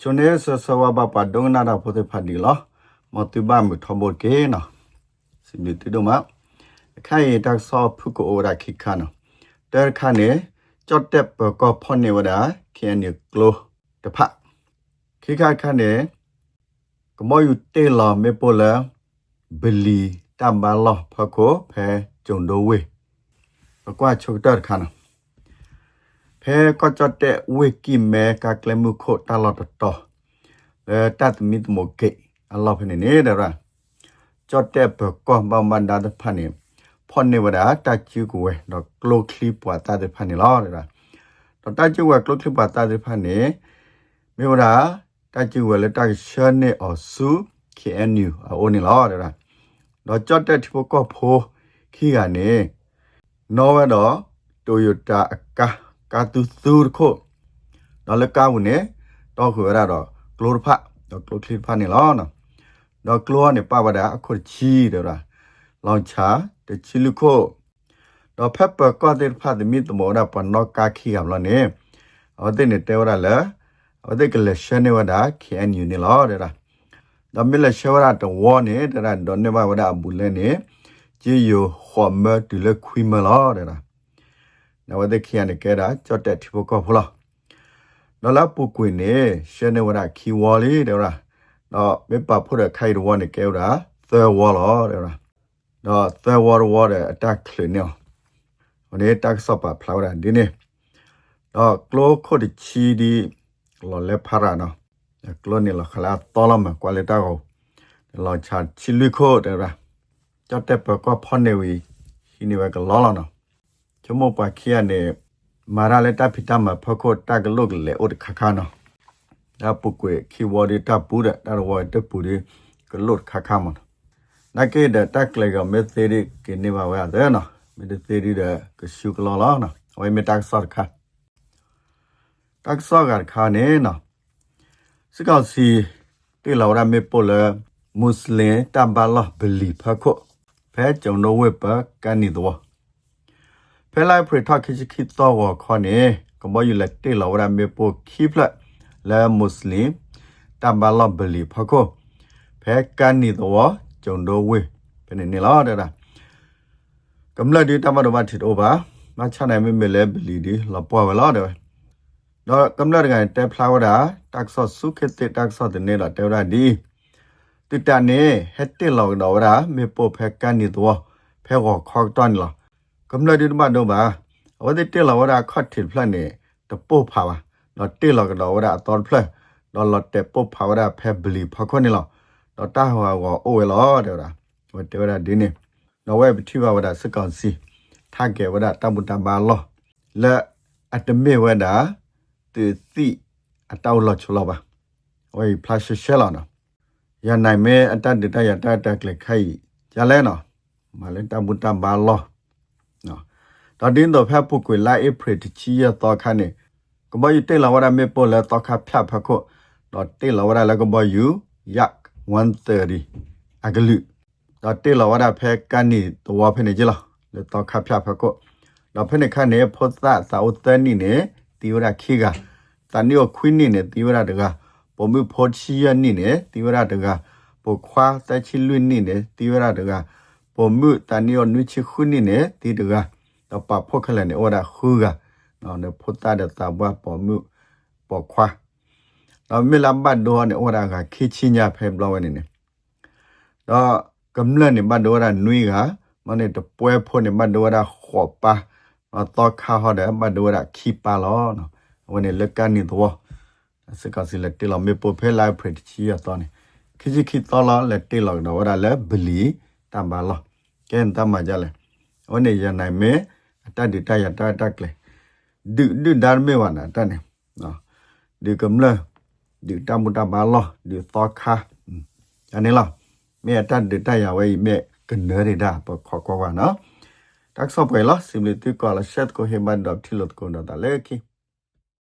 ချွန်နေဆဆဝဘပဒုံနာတာဖိုတဲ့ဖတ်ဒီလောမတူဘာမထဘောကေနော်စီမီတူဒမခိုင်တက်ဆောဖုကိုအိုရာခိခါနော်တဲခါနေကြော့တက်ပကောဖွန်နေဝဒခဲနေကလိုတဖခိခါခါနေကမောယူတေလာမေပိုလာဘလီတမ်ဘာလောဖကိုဖဲဂျုံဒိုဝေပကွာချုပ်တက်ခါနော်ဖဲก็จอดแต่เวกิแมกากลมุโคตลอดต่อเออตัดมิดโมเกอัลลอฮ์เพนเนเดระจอดแต่เปก็บามันดาตพันนี่พอนเน ဖဲကကြတဲ့ဝေကိမဲကကလမှုခိုတလတ်တော့အဲတတ်မိတမကေအလ္လာဟ်ဖနေနေဒရာကြတဲ့ဘကောဘမန္ဒတ်ဖနေဖနေဝဒတာကျူကွယ်တော့ကလိုကလီပွာတတ်ဖနေလားဒရာတော့တာကျူကွယ်ကလိုကလီပွာတတ်ဖနေမေဝဒတာကျူကွယ်လက်တာရှာနေအော်စု KNU အိုနေလားဒရာတော့ကြတဲ့ဒီဘကောဖိုခီကနေနော်ဝဲတော့ Toyota အကား ကာတူသူခိုတော့လကောင်းနေတော့ခွေရတော့ကလိုဖတ်တော့ကလိုခလစ်ဖတ်နေလောနော်တော့ကလိုနေပပဒါအခုချီတယ်လားလောင်ချာတချီလူခိုတော့ဖက်ပကောတဲ့ဖတ်တဲ့မိတမောရပနောကာခီကမလို့နေအတဲ့နေတဲဝရလာအတဲ့ကလရှနေဝဒါ KNU နေလောတဲ့လားတော့မလရှဝရတော့ဝနေတဲ့တော့နေပါဝဒါဘူးလဲနေကြည်ယခေါ်မတူလခွီမလောတဲ့လား နဝဒခိယနကေရာကြော့တက်တိဘကောဖလာနော်လာပုကွေနေရှနေဝရခီဝါလီတဲ့ရာနော်မေပဖို့ရခိုင်ရဝနေကေရာသဲဝါလာတဲ့ရာနော်သဲဝါဝါတဲ့အတက်ခလနေဟိုနေတက်ဆော့ပါဖလာရာဒီနေနော်ကလိုခိုဒီချီဒီလော်လေဖာရာနော်ကလိုနေလခလာတော်လမကွာလေတာကိုလော်ချာချီလူခိုတဲ့ရာကြော့တက်ပကောဖောနေဝီရှိနေဝကလောလာနော်ကျ မပခိယနေမာရလက်တဖိတမဖခုတကလုတ်လေဥဒခခနောဒါပုကွေခီဝဒီတပူဒဒါဝတပူဒီကလုတ်ခခမနနကေဒတက်လေကမေသေရီကနေပါဝဲတဲ့နော်မေသေရီဒကရှုကလောလာနော်ဝဲမေတက်ဆော့ခတက်ဆော့ကခါနေနော်စကောက်စီတေလောရမေပိုလမွတ်စလင်တမ်ဘာလာဘလီဖခုဖဲကြုံတော့ဝဲပကန်နီတော့ ဖဲလိုက်ဖရထခိချခိတော့ဝခေါနေကမယူလက်တေလောရမေပိုခိဖလက်လဲမွတ်စလင်တမ်ဘာလဘလီဖခိုဖဲကန်နီတော့ဂျုံဒိုဝေဖဲနေနေလာတဲ့တာကမ္လဒီတမတော်မထစ်အိုပါမချနိုင်မေမေလဲဘလီဒီလပွားဝလာတဲ့တော့ကမ္လဒကန်တဲဖလာဝဒါတက်ဆော့စုခက်တက်ဆော့တဲ့နေလာတဲရဒီတိတနေဟက်တေလောတော့ရာမေပိုဖဲကန်နီတော့ဖဲကောခေါတန်လား ကမ္လဒီမတော့ပါဝဒတေလဝရခတ်ထစ်ဖလနေတပို့ဖာပါတော့တေလကတော့ဝရအတော်ဖလတော့လတ်တေပို့ဖာဝရဖဲဘလီဖခွနေလောတော့တာဟွာကောအိုဝဲလောတဲ့ရာဝတေဝရဒီနေတော့ဝဲပတိဝဝရစကောင်စီထားကေဝရတမ္ပတဘာလောလဲအတမေဝဒတေတိအတောက်လောချလောပါဝဲဖလာရှရှဲလောနော်ရနိုင်မဲအတတ်တရတတ်တက်ကလခိုင်ကြလဲနော်မလဲတမ္ပတဘာလောနော် တဒင်းတော့ဖက်ပုကွေလာဧပြီတချီရတော့ခါနေကမယူတေလာဝရမေပေါ်လာတော့ခါဖြတ်ဖခုတော့တေလာဝရလာကမယူ약130အဂလူတော့တေလာဝရဖဲကန်နီတော့ဖဲနေကြလားလေတော့ခါဖြတ်ဖခုတော့ဖဲနေခါနေဖောသသာဥတနီနေတီဝရခိကတန်နီယခွင်းနီနေတီဝရတကပုံမှုဖောချီယနီနေတီဝရတကပုခွာတချီလွင်းနီနေတီဝရတကပုံမှုတန်နီယနွိချခွင်းနီနေတီတက တော့ပဖို့ခလနေဩဒါခူကနော်နေဖုတ်တာတဲ့တာဘပေါ်မှုပေါ်ခွာတော့မီလမ်ဘတ်ဒိုနေဩဒါကခိချိညာဖဲဘလောနေနေတော့ကမ္လနေဘတ်ဒိုရာနွိကမနေတပွဲဖို့နေဘတ်ဒိုရာခေါ်ပါတော့ခါဟောတဲ့ဘတ်ဒိုရာခိပါလောနော်ဝင်လေကန်နေတော့စကစီလက်တေလမေပိုဖဲလိုက်ဖရချီရတော့နေခိချိခိတော်လာလက်တေလောက်တော့ရာလဲဘလီတမ်ဘာလောကဲတမ်မကြလဲဝင်နေရနိုင်မဲ အတတ်တရတတ်တက်ကလေဒုဒုဒါမေဝနာတတ်နေနော်ဒီကမ္လဒီတမတဘာလောဒီသောခါအနေလားမေတတ်တရဝဲမေကနေရတာပခေါ်ခေါ်ဝါနော်တက်ဆော့ပွဲလား simply တူကောလာရှက်ကိုဟေမန်ဒပ်ထီလတ်ကိုနော်တလေကီ